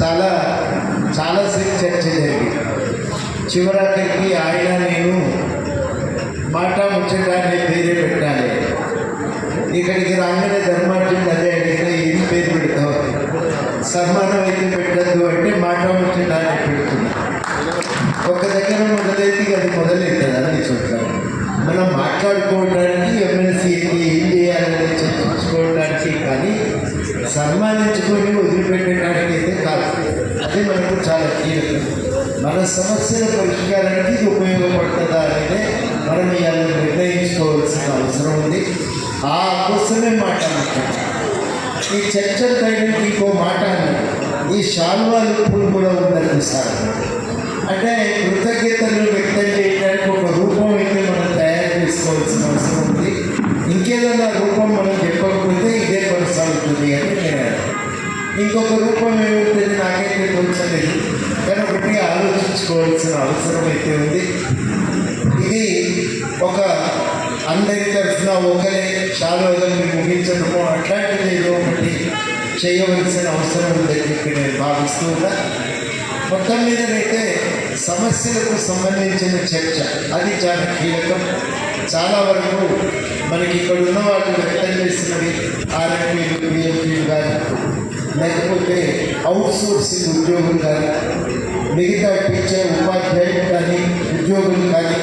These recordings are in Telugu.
చాలా చాలాసేపు చర్చ జరిగింది. చివరికి ఆయన నేను మాట ముచ్చటాన్ని పేరే పెట్టాలి. ఇక్కడికి రాగానే ధర్మార్జునుడు అదే అడిగితే ఏం పేరు పెడతావు? సన్మానం అయితే పెట్టద్దు అంటే మాట ముచ్చటాన్ని పెడుతుంది. ఒక దగ్గర మొదలైతే అది మొదలెట్టదు అన్ని చోట్ల మనం మాట్లాడుకోవడానికి ఎమ్మెల్సీ ఏంటి ఏం చేయాలని చర్చించుకోవడానికి కానీ సన్మానించుకొని వదిలిపెట్టడానికి అయితే కాదు అది మనకు చాలా కీలకం మన సమస్యల పరిష్కారానికి ఇది ఉపయోగపడుతుందా అనేది మనం ఇవాళ నిర్ణయించుకోవాల్సిన అవసరం ఉంది. ఆ కోసమే మాట ఈ చర్చ తగ్గడానికి ఇంకో మాట ఈ శాల్వాలు ఇప్పుడు కూడా ఉందని సార్. అంటే కృతజ్ఞతలు వ్యక్తం చేయడానికి ఒక రూపం అయితే మనం తయారు చేసుకోవాల్సిన అవసరం ఉంది. ఇంకేదైనా రూపం మనం చెప్పకపోతే ఇదే కొనసాగుతుంది అని నేను ఇంకొక రూపం ఏముంటుంది? నాకైతే కొంచెం ఆలోచించుకోవాల్సిన అవసరం అయితే ఉంది. ఇది ఒక అందరి తరఫున ఒకరే. శాలోదని ముగించడము అట్లాంటిది ఏదో ఒకటి చేయవలసిన అవసరం ఉందని చెప్పి నేను భావిస్తూ ఉన్నా మొత్తం మీదనైతే సమస్యలకు సంబంధించిన చర్చ. అది చాలా కీలకం. చాలా వరకు మనకి ఇక్కడ ఉన్న వాళ్ళు వ్యక్తం చేసినవి ఆర్ఎంపీలు బిఎంపీలు కానీ లేకపోతే అవుట్ సోర్సింగ్ ఉద్యోగులు కానీ మిగతా టీచర్ ఉపాధ్యాయులు కానీ ఉద్యోగులు కానీ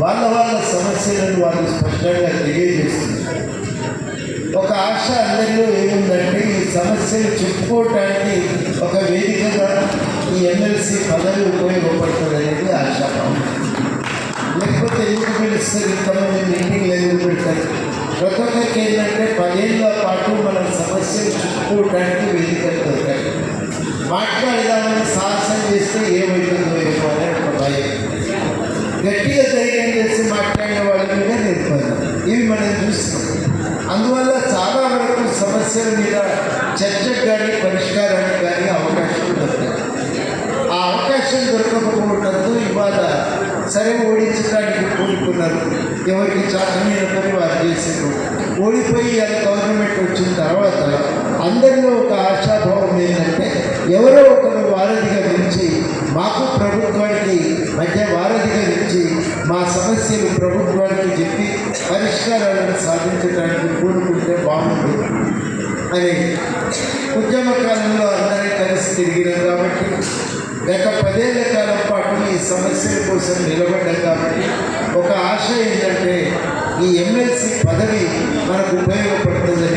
వాళ్ళ వాళ్ళ సమస్యలను వాళ్ళు స్పష్టంగా తెలియజేస్తున్నారు. ఒక ఆశ అందరిలో ఏముందంటే ఈ సమస్యలు చెప్పుకోవటానికి ఒక వేదికగా ఈ ఎమ్మెల్సీ పదవి ఉపయోగపడుతుంది అనేది ఆశాభావం. లేకపోతే ఎందుకు పిలుస్తారు? ఇంతమంది మీటింగ్లు ఎందుకు పెడతారు? ప్రతి ఒక్కరికి ఏంటంటే పదేళ్ళ పాటు మన సమస్యలు చెప్పుకోవటానికి వేదికలు దొరకాయి సాహసం చేస్తే ఏమవుతుందో ఏమో ఒక భయం. గట్టిగా ధైర్యం చేసి మాట్లాడిన వాళ్ళ మీద నిర్బంధం. ఇవి మనం చూస్తున్నాం. అందువల్ల చాలా వరకు సమస్యల మీద చర్చకు కానీ పరిష్కారానికి కానీ అవకాశం దొరుకుతుంది ఆ అవకాశం దొరకకపోవడంతో ఇవాళ సరే ఓడించడానికి కోరుకున్నారు ఎవరికి చాకమైన పని వారు చేశారు. ఓడిపోయి అది గవర్నమెంట్ వచ్చిన తర్వాత అందరిలో ఒక ఆశాభావం ఏంటంటే ఎవరో ఒకరు వారధిగా నిలిచి మాకు ప్రభుత్వానికి మధ్య వారధిగా నిలిచి మా సమస్యలు ప్రభుత్వానికి చెప్పి పరిష్కారాలను సాధించడానికి కూడుకుంటే బాగుంటుంది. అని ఉద్యమ కాలంలో అందరం కలిసి తిరిగినాం కాబట్టి గత పదేళ్ళ కాలం పాటు ఈ సమస్యల కోసం నిలబడ్డాం కాబట్టి ఒక ఆశ ఏంటంటే ఈ ఎమ్మెల్సీ పదవి మనకు ఉపయోగపడుతుంది